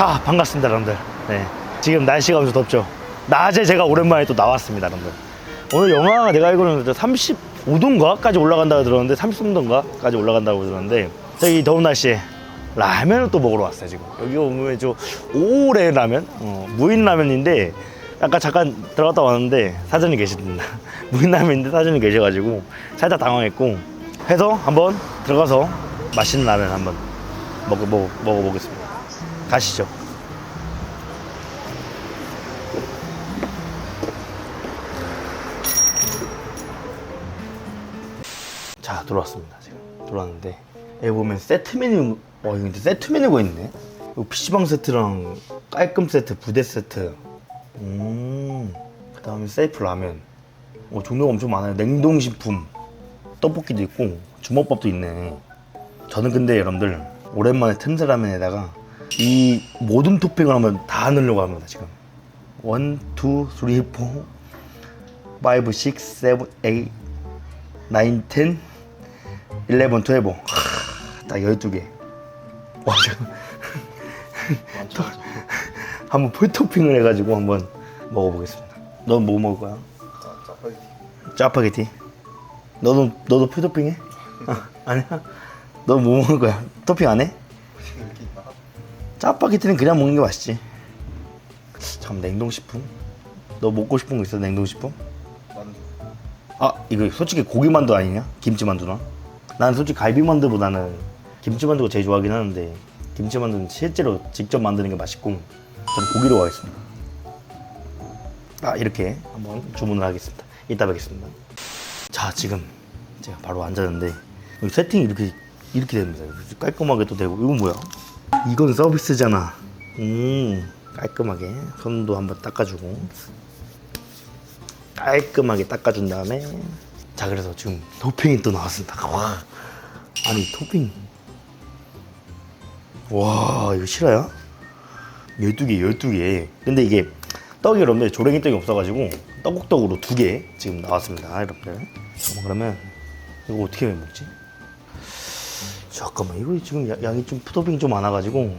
자 반갑습니다 여러분들. 네. 지금 날씨가 엄청 덥죠? 낮에 제가 오랜만에 또 나왔습니다 여러분들. 오늘 영하 내가 알기로는 35도인가까지 올라간다고 들었는데 33도인가까지 올라간다고 들었는데 저기 더운 날씨에 라면을 또 먹으러 왔어요 지금. 여기 오면 저 오래 라면? 어, 무인 라면인데 아까 잠깐 들어갔다 왔는데 사장님 계십니다. 무인 라면인데 사장님 계셔가지고 살짝 당황했고 해서 한번 들어가서 맛있는 라면 한번 먹어, 먹어보겠습니다 가시죠. 자 들어왔습니다 지금. 들어왔는데 여기 보면 세트 메뉴 와 이거 세트 메뉴가 있네. 이거 PC방 세트랑 깔끔 세트 부대 세트. 음 그 다음에 세이프 라면. 어, 종류가 엄청 많아요. 냉동식품 떡볶이도 있고 주먹밥도 있네. 저는 근데 여러분들 오랜만에 틈새 라면에다가 이 모든 토핑을 한번 다 넣으려고 합니다 지금 1, 2, 3, 4 5, 6, 7, 8 9, 10 11, 12. 하, 딱 12개. 와, 잠깐. 한번 풀토핑을 해가지고 한번 먹어보겠습니다. 넌 뭐 먹을 거야? 짜파게티. 너도, 너도 풀토핑 해? 아, 아니야? 너 뭐 먹을 거야? 토핑 안 해? 짜파게티는 그냥 먹는 게 맛있지. 잠깐 냉동식품? 너 먹고 싶은 거 있어, 냉동식품? 아 이거 솔직히 고기 만두 아니냐? 김치 만두나? 난 솔직히 갈비 만두보다는 김치 만두가 제일 좋아하긴 하는데 김치 만두는 실제로 직접 만드는 게 맛있고 저는 고기로 가겠습니다. 아 이렇게 한번 주문을 하겠습니다. 이따 뵙겠습니다. 자 지금 제가 바로 앉았는데 여기 세팅이 이렇게 이렇게 됩니다. 깔끔하게 또 되고 이건 뭐야? 이건 서비스잖아. 음 깔끔하게. 손도 한번 닦아주고. 깔끔하게 닦아준 다음에. 자 그래서 지금 토핑이 또 나왔습니다. 와. 아니 토핑. 와 이거 실화야? 12개 12개. 근데 이게 떡이 여러분들 조랭이 떡이 없어가지고 떡국떡으로 두 개 지금 나왔습니다 여러분들. 그러면 이거 어떻게 먹지? 잠깐만 이거 지금 야- 양이 좀 토핑이 좀 많아가지고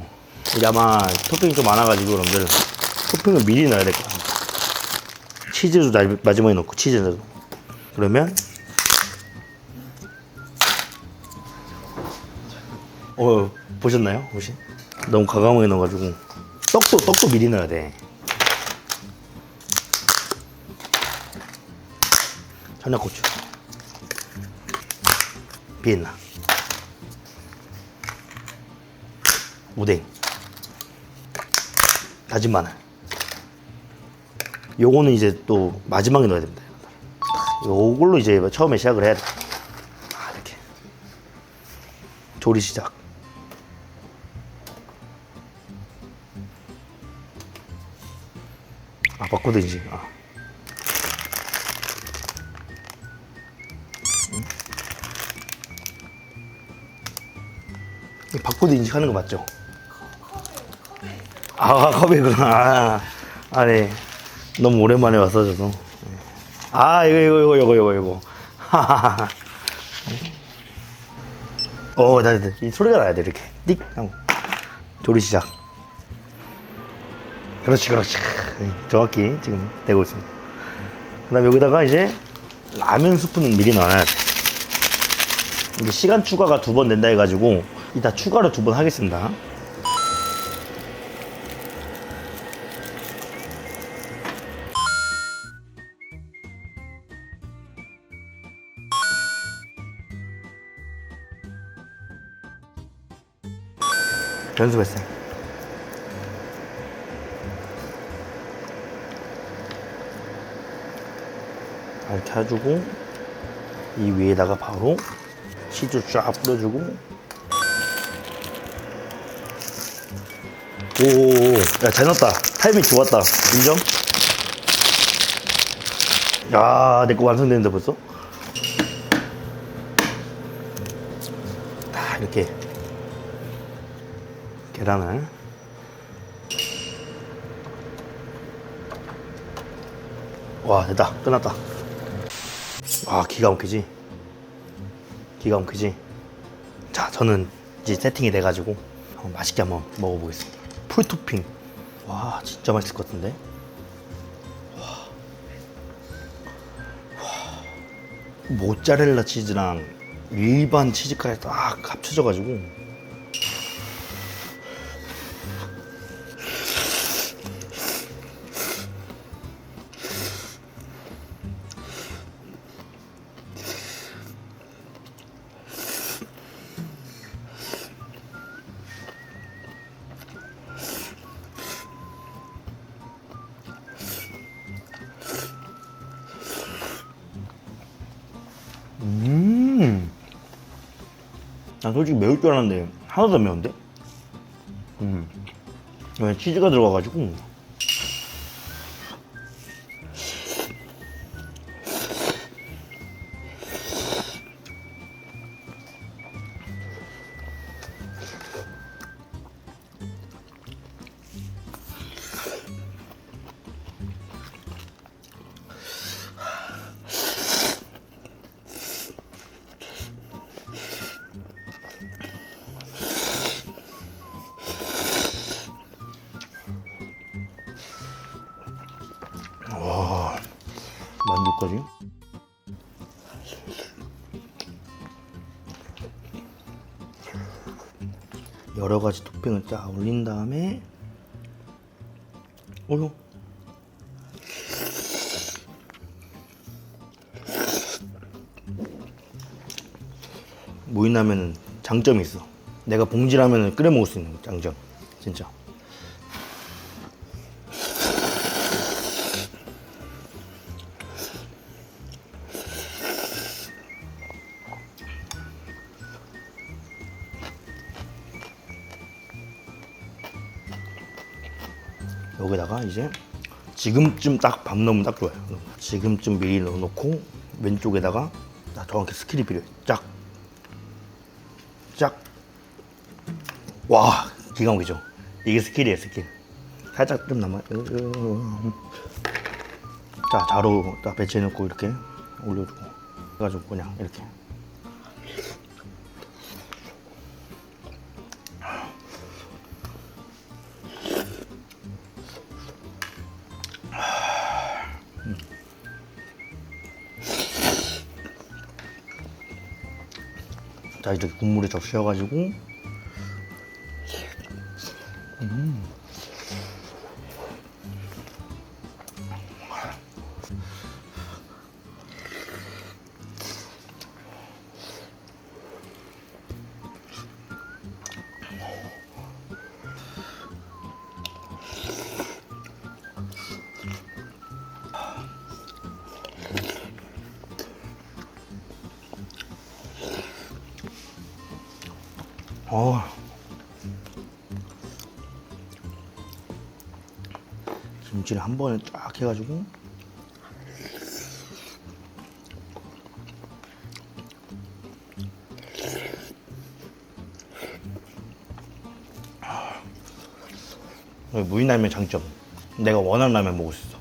아마 토핑이 좀 많아가지고 여러분들 토핑을 미리 넣어야 될 것 같아요. 치즈도 나- 마지막에 넣고 치즈도. 그러면 어 보셨나요? 혹시? 너무 과감하게 넣어가지고. 떡도 떡도 미리 넣어야 돼. 청양고추. 비엔나 우댕 다진 마늘 요거는 이제 또 마지막에 넣어야 됩니다. 요걸로 이제 처음에 시작을 해야 돼. 아, 이렇게. 조리 시작. 아, 바꿔든지. 아. 음. 바꿔도 인식하는 거 맞죠? 아, 컵이구나. 아, 아, 네. 너무 오랜만에 와서 저도. 아, 이거, 이거, 이거, 이거, 이거, 이거. 하하하. 어, 나, 나, 이 소리가 나야 돼, 이렇게. 띡! 하고. 조리 시작. 그렇지, 그렇지. 네, 정확히 지금 되고 있습니다. 그 다음에 여기다가 이제 라면 스프는 미리 넣어야 돼. 이게 시간 추가가 두 번 된다 해가지고 이따 추가로 두 번 하겠습니다. 연습했어요. 해주고 이 위에다가 바로 치즈 쫙 뿌려주고 오야잘 넣었다 타이밍 좋았다 인정? 야내 거 완성됐는데 벌써? 다 이렇게 계란을. 와 됐다. 끝났다. 아 기가 막히지? 기가 막히지? 자 저는 이제 세팅이 돼가지고 한번 맛있게 한번 먹어보겠습니다. 풀토핑. 와 진짜 맛있을 것 같은데. 와. 모짜렐라 치즈랑 일반 치즈까지 딱 합쳐져가지고 음. 난 솔직히 매울 줄 알았는데 하나도 안 매운데? 음. 왜 치즈가 들어가가지고 만두까지. 여러 가지 토핑을 쫙 올린 다음에 어휴 무인라면은 장점이 있어. 내가 봉지라면을 끓여 먹을 수 있는 장점. 진짜. 여기다가 이제 지금쯤 딱 밥 넣으면 딱 좋아요. 지금쯤 미리 넣어놓고 왼쪽에다가 딱 정확히 스킬이 필요해. 짝, 짝. 와 기가 막히죠. 이게 스킬이에요 스킬. 살짝 좀 남아. 자 자로 딱 배치해놓고 이렇게 올려주고 해가지고 그냥 이렇게. 자 이렇게 국물에 적셔가지고 어. 김치를 한 번에 쫙 해가지고. 여기 무인라면 장점. 내가 원하는 라면 먹을 수 있어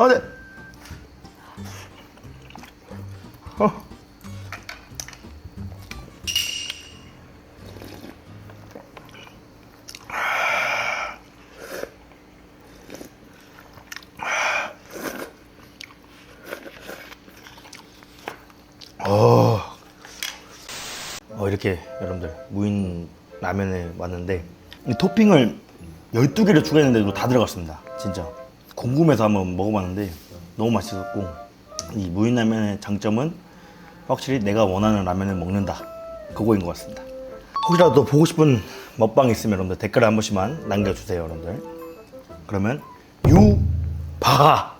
아, 네. 어. 어. 어, 이렇게 여러분들 무인 라면에 왔는데 이 토핑을 12개를 추가했는데도 다 들어갔습니다. 진짜. 궁금해서 한번 먹어봤는데 너무 맛있었고 이 무인 라면의 장점은 확실히 내가 원하는 라면을 먹는다. 그거인 것 같습니다. 혹시라도 보고 싶은 먹방 있으면 여러분들 댓글 한 번씩만 남겨주세요, 여러분들. 그러면 유바